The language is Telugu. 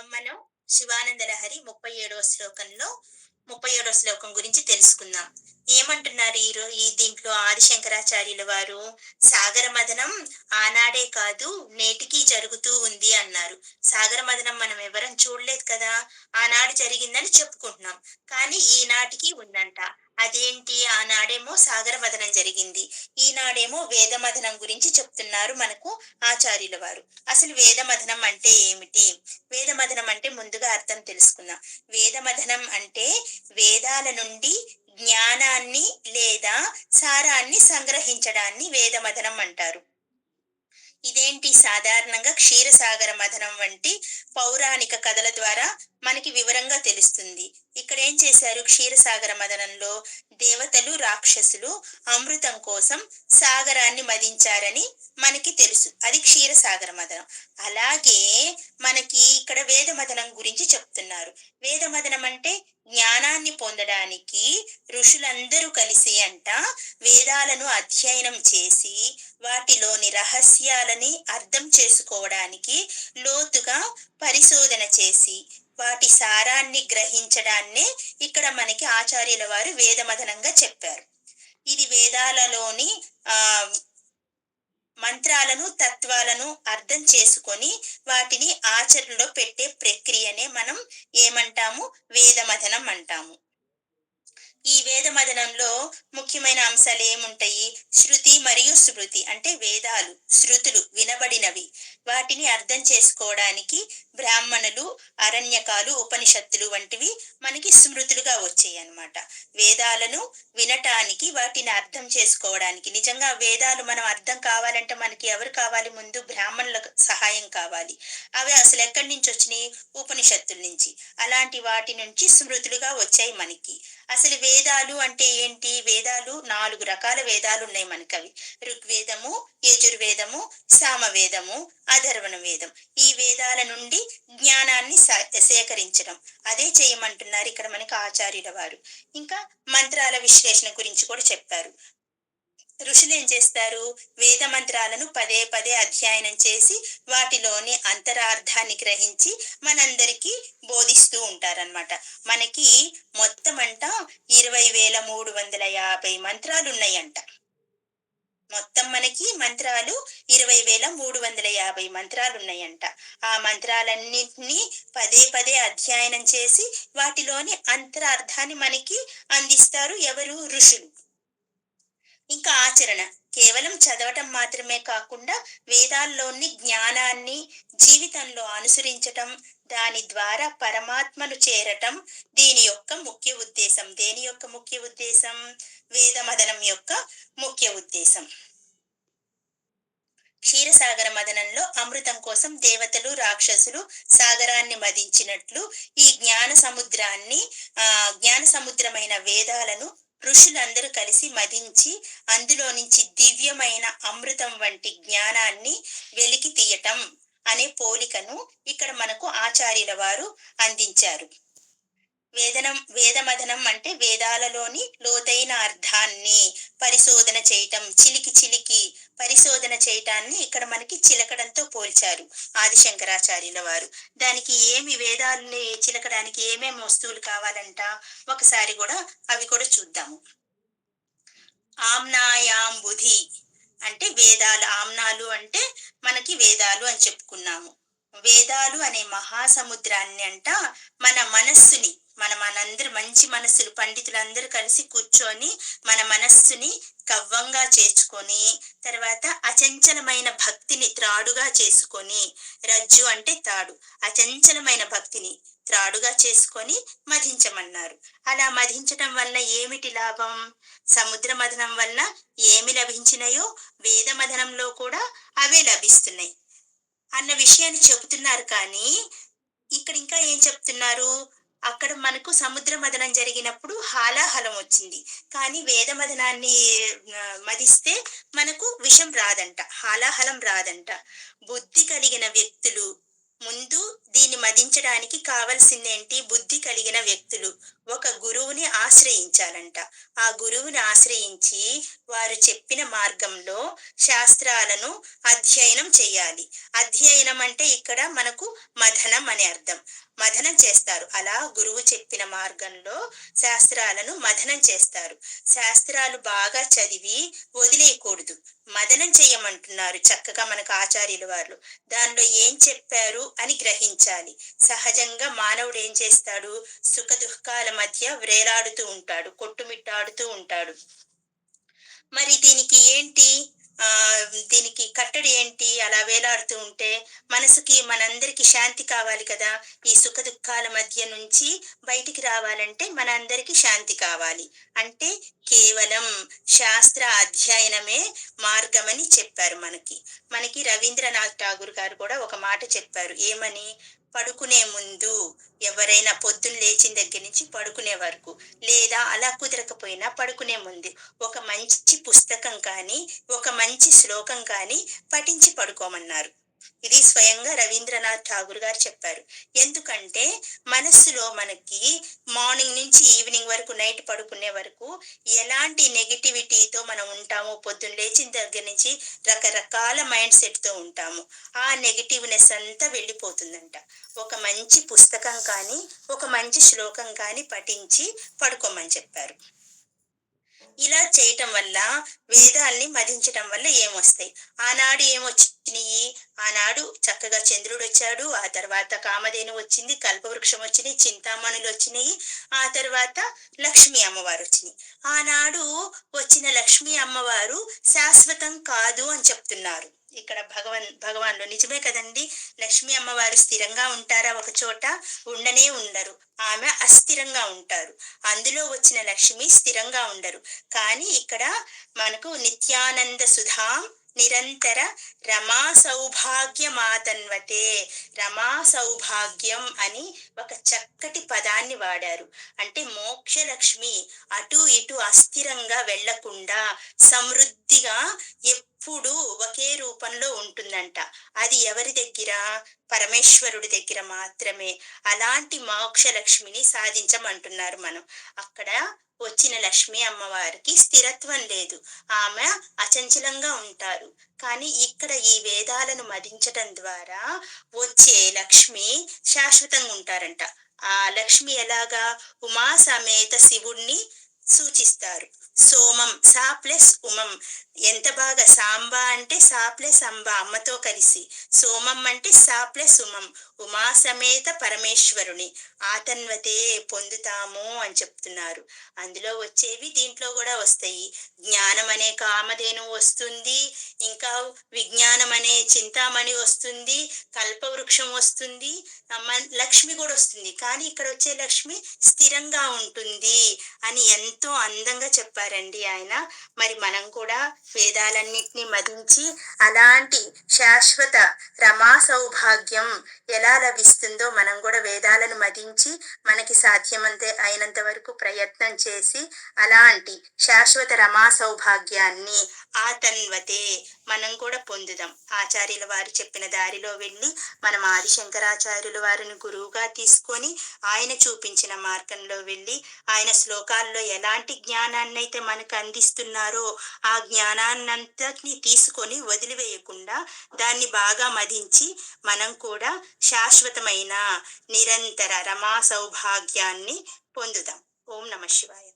మనం శివానంద లహరి ముప్పై ఏడవ శ్లోకంలో ముప్పై ఏడవ శ్లోకం గురించి తెలుసుకుందాం. ఏమంటున్నారు ఈరో ఈ దీంట్లో ఆదిశంకరాచార్యుల వారు? సాగర మదనం ఆనాడే కాదు నేటికి జరుగుతూ ఉంది అన్నారు. సాగర మదనం మనం ఎవరం చూడలేదు కదా? ఆనాడు జరిగిందని చెప్పుకుంటున్నాం. కానీ ఈనాటికి ఉందంట. అదేంటి? ఆనాడేమో సాగర మదనం జరిగింది. ఈనాడేమో వేద మదనం గురించి చెప్తున్నారు మనకు ఆచార్యుల వారు. అసలు వేద మదనం అంటే ఏమిటి? వేద మదనం అంటే ముందుగా అర్థం తెలుసుకుందాం. వేద మదనం అంటే వేదాల నుండి జ్ఞానాన్ని లేదా సారాన్ని సంగ్రహించడాన్ని వేద మదనం అంటారు. ఇదేంటి సాధారణంగా క్షీరసాగర మథనం వంటి పౌరాణిక కథల ద్వారా మనకి వివరంగా తెలుస్తుంది. ఇక్కడ ఏం చేశారు? క్షీరసాగర మదనంలో దేవతలు రాక్షసులు అమృతం కోసం సాగరాన్ని మదించారని మనకి తెలుసు. అది క్షీరసాగర మదనం అలాగే మనకి ఇక్కడ వేద మదనం గురించి చెప్తున్నారు. వేద మదనం అంటే జ్ఞానాన్ని పొందడానికి ఋషులందరూ కలిసి అంట వేదాలను అధ్యయనం చేసి వాటిలోని రహస్యాలని అర్థం చేసుకోవడానికి లోతుగా పరిశోధన చేసి వాటి సారాన్ని గ్రహించడాన్నే ఇక్కడ మనకి ఆచార్యుల వారు వేదమదనంగా చెప్పారు. ఇది వేదాలలోని ఆ మంత్రాలను తత్వాలను అర్థం చేసుకొని వాటిని ఆచరణలో పెట్టే ప్రక్రియనే మనం ఏమంటాము? వేదమథనం అంటాము. ఈ వేద మదనంలో ముఖ్యమైన అంశాలు ఏముంటాయి? శృతి మరియు స్మృతి అంటే వేదాలు శృతులు వినబడినవి. వాటిని అర్థం చేసుకోవడానికి బ్రాహ్మణులు అరణ్యకాలు ఉపనిషత్తులు వంటివి మనకి స్మృతులుగా వచ్చాయి అన్నమాట. వేదాలను వినటానికి వాటిని అర్థం చేసుకోవడానికి. నిజంగా వేదాలు మనం అర్థం కావాలంటే మనకి ఎవరు కావాలి? ముందు బ్రాహ్మణుల సహాయం కావాలి. అవి అసలు ఎక్కడి నుంచి వచ్చినాయి? ఉపనిషత్తుల నుంచి. అలాంటి వాటి నుంచి స్మృతులుగా వచ్చాయి మనకి. అసలు వేదాలు అంటే ఏంటి? వేదాలు నాలుగు రకాల వేదాలు ఉన్నాయి మనకి అవి ఋగ్వేదము యజుర్వేదము సామవేదము అధర్వణ వేదం ఈ వేదాల నుండి జ్ఞానాన్ని సేకరించడం. అదే చేయమంటున్నారు ఇక్కడ మనకి ఆచార్యుల వారు. ఇంకా మంత్రాల విశ్లేషణ గురించి కూడా చెప్పారు. ఋషులు ఏం చేస్తారు? వేద మంత్రాలను పదే పదే అధ్యయనం చేసి వాటిలోని అంతరార్థాన్ని గ్రహించి మనందరికీ బోధిస్తూ ఉంటారనమాట మనకి మొత్తం అంట ఇరవై వేల మూడు వందల యాభై మంత్రాలు ఉన్నాయంట. మొత్తం మనకి మంత్రాలు ఇరవై వేల మూడు వందల యాభై మంత్రాలు ఉన్నాయంట. ఆ మంత్రాలన్నింటినీ పదే పదే అధ్యయనం చేసి వాటిలోని అంతరార్థాన్ని మనకి అందిస్తారు ఎవరు? ఋషులు. ఇంకా ఆచరణ. కేవలం చదవటం మాత్రమే కాకుండా వేదాల్లోని జ్ఞానాన్ని జీవితంలో అనుసరించటం దాని ద్వారా పరమాత్మను చేరటం దీని యొక్క ముఖ్య ఉద్దేశం. దేని యొక్క ముఖ్య ఉద్దేశం? వేదమదనం యొక్క ముఖ్య ఉద్దేశం. క్షీరసాగర మదనంలో అమృతం కోసం దేవతలు రాక్షసులు సాగరాన్ని మదించినట్లు ఈ జ్ఞాన సముద్రాన్ని ఆ జ్ఞాన సముద్రమైన వేదాలను ఋషులందరూ కలిసి మదించి అందులో నుంచి దివ్యమైన అమృతం వంటి జ్ఞానాన్ని వెలికి తీయటం అనే పోలికను ఇక్కడ మనకు ఆచార్యుల వారు అందించారు. వేదనం వేదమదనం అంటే వేదాలలోని లోతైన అర్థాన్ని పరిశోధన చేయటం చిలికి చిలికి పరిశోధన చేయటాన్ని ఇక్కడ మనకి చిలకడంతో పోల్చారు ఆదిశంకరాచార్యుల వారు. దానికి ఏమి వేదాలని చిలకడానికి ఏమేమి వస్తువులు కావాలంట? ఒకసారి కూడా అవి కూడా చూద్దాము. ఆమ్నాయాం బుధి అంటే వేదాలు. ఆమ్నాలు అంటే మనకి వేదాలు అని చెప్పుకున్నాము. వేదాలు అనే మహాసముద్రాన్ని అంట మన మనస్సుని మన మనందరు మంచి మనస్సులు పండితులందరూ కలిసి కూర్చొని మన మనస్సుని కవ్వంగా చేర్చుకొని తర్వాత అచంచలమైన భక్తిని త్రాడుగా చేసుకొని రజ్జు అంటే తాడు. అచంచలమైన భక్తిని త్రాడుగా చేసుకొని మధించమన్నారు. అలా మధించటం వల్ల ఏమిటి లాభం? సముద్ర మదనం వల్ల ఏమి లభించినాయో వేద మదనంలో కూడా అవే లభిస్తున్నాయి. అన్న విషయాన్ని చెబుతున్నారు కానీ ఇక్కడ ఇంకా ఏం చెప్తున్నారు? అక్కడ మనకు సముద్ర మదనం జరిగినప్పుడు హాలాహలం వచ్చింది. కానీ వేద మదనాన్ని మదిస్తే మనకు విషం రాదంట హాలాహలం రాదంట. బుద్ధి కలిగిన వ్యక్తులు ముందు దీన్ని మదించడానికి కావలసిందేంటి? బుద్ధి కలిగిన వ్యక్తులు. ఒక గురువుని ఆశ్రయించాలంట. ఆ గురువుని ఆశ్రయించి వారు చెప్పిన మార్గంలో శాస్త్రాలను అధ్యయనం చేయాలి. అధ్యయనం అంటే ఇక్కడ మనకు మథనం అని అర్థం. మథనం చేస్తారు. అలా గురువు చెప్పిన మార్గంలో శాస్త్రాలను మథనం చేస్తారు. శాస్త్రాలు బాగా చదివి వదిలేయకూడదు. మదనం చేయమంటున్నారు చక్కగా మనకు ఆచార్యుల వారు. దానిలో ఏం చెప్పారు అని గ్రహించాలి. సహజంగా మానవుడు ఏం చేస్తాడు? సుఖ దుఃఖాల మధ్య వ్రేలాడుతూ ఉంటాడు కొట్టుమిట్టాడుతూ ఉంటాడు. మరి దీనికి ఏంటి? ఆ దీనికి కట్టడి ఏంటి? అలా వేలాడుతూ ఉంటే మనసుకి మనందరికి శాంతి కావాలి కదా? ఈ సుఖ దుఃఖాల మధ్య నుంచి బయటికి రావాలంటే మనందరికీ శాంతి కావాలి. అంటే కేవలం శాస్త్ర అధ్యయనమే మార్గమని చెప్పారు మనకి. మనకి రవీంద్రనాథ్ ఠాగూర్ గారు కూడా ఒక మాట చెప్పారు. ఏమని? పడుకునే ముందు ఎవరైనా పొద్దున్న లేచిన దగ్గర నుంచి పడుకునే వరకు లేదా అలా కుదరకపోయినా పడుకునే ముందు ఒక మంచి పుస్తకం కానీ ఒక మంచి శ్లోకం కానీ పఠించి పడుకోమన్నారు. ఇది స్వయంగా రవీంద్రనాథ్ ఠాగూర్ గారు చెప్పారు. ఎందుకంటే మనస్సులో మనకి మార్నింగ్ నుంచి ఈవినింగ్ వరకు నైట్ పడుకునే వరకు ఎలాంటి నెగిటివిటీతో మనం ఉంటామో పొద్దున్న లేచిన దగ్గర నుంచి రకరకాల మైండ్ సెట్తో ఉంటాము. ఆ నెగిటివ్నెస్ అంతా వెళ్ళిపోతుందంట. ఒక మంచి పుస్తకం కానీ ఒక మంచి శ్లోకం కానీ పఠించి పడుకోమని చెప్పారు. ఇలా చేయటం వల్ల వేదాల్ని మదించడం వల్ల ఏమొస్తాయి? ఆనాడు ఏమొచ్చినాయి ఆనాడు చక్కగా చంద్రుడు వచ్చాడు ఆ తర్వాత కామధేను వచ్చింది కల్పవృక్షం వచ్చినాయి చింతామణులు వచ్చినాయి. ఆ తర్వాత లక్ష్మీ అమ్మవారు వచ్చినాయి. ఆనాడు వచ్చిన లక్ష్మి అమ్మవారు శాశ్వతం కాదు అని చెప్తున్నారు. ఇక్కడ భగవన్ భగవాన్లో నిజమే కదండి. లక్ష్మి అమ్మవారు స్థిరంగా ఉంటారా ఒక చోట? ఉండనే ఉండరు. ఆమె అస్థిరంగా ఉంటారు. అందులో వచ్చిన లక్ష్మి స్థిరంగా ఉండరు. కానీ ఇక్కడ మనకు నిత్యానంద సుధాం నిరంతర రమా సౌభాగ్యమాతన్వతే రమా సౌభాగ్యం అని ఒక చక్కటి పదాన్ని వాడారు. అంటే మోక్షలక్ష్మి అటు ఇటు అస్థిరంగా వెళ్ళకుండా సమృద్ధిగా ఎప్పుడు ఒకే రూపంలో ఉంటుందంట. అది ఎవరి దగ్గర? పరమేశ్వరుడి దగ్గర మాత్రమే. అలాంటి మోక్షలక్ష్మిని సాధించమంటున్నారు మనం. అక్కడ వచ్చిన లక్ష్మి అమ్మవారికి స్థిరత్వం లేదు. ఆమె అచంచలంగా ఉంటారు. కానీ ఇక్కడ ఈ వేదాలను మదించటం ద్వారా వచ్చే లక్ష్మి శాశ్వతంగా ఉంటారంట. ఆ లక్ష్మి ఎలాగా ఉమా సమేత శివుణ్ణి సూచిస్తారు. సోమం సా ప్లస్ ఉమం. ఎంత బాగా సాంబ అంటే సా ప్లస్ అంబ అమ్మతో కలిసి. సోమం అంటే సా ప్లస్ ఉమం. ఉమా సమేత పరమేశ్వరుని. ఆతన్వతే పొందుతాము అని చెప్తున్నారు. అందులో వచ్చేవి దీంట్లో కూడా వస్తాయి. జ్ఞానం అనే కామధేను వస్తుంది. ఇంకా విజ్ఞానం అనే చింతామణి వస్తుంది. కల్పవృక్షం వస్తుంది. లక్ష్మి కూడా వస్తుంది. కానీ ఇక్కడ వచ్చే లక్ష్మి స్థిరంగా ఉంటుంది అని ఎంతో అందంగా చెప్పారండి ఆయన. మరి మనం కూడా వేదాలన్నింటినీ మదించి అలాంటి శాశ్వత రమా సౌభాగ్యం ఎలా లభిస్తుందో మనం కూడా వేదాలను మదించి మనకి సాధ్యమంతే అయినంత వరకు ప్రయత్నం చేసి అలాంటి శాశ్వత రమా సౌభాగ్యాన్ని ఆ తన్వతే మనం కూడా పొందుదాం. ఆచార్యుల వారు చెప్పిన దారిలో వెళ్ళి మనం ఆదిశంకరాచార్యుల వారిని గురువుగా తీసుకొని ఆయన చూపించిన మార్గంలో వెళ్ళి ఆయన శ్లోకాల్లో ఎలాంటి జ్ఞానాన్ని అయితే మనకు అందిస్తున్నారో ఆ జ్ఞానాన్నంతటిని తీసుకొని వదిలివేయకుండా దాన్ని బాగా మదించి మనం కూడా శాశ్వతమైన నిరంతర రమా సౌభాగ్యాన్ని పొందుదాం. ఓం నమ శివాయ.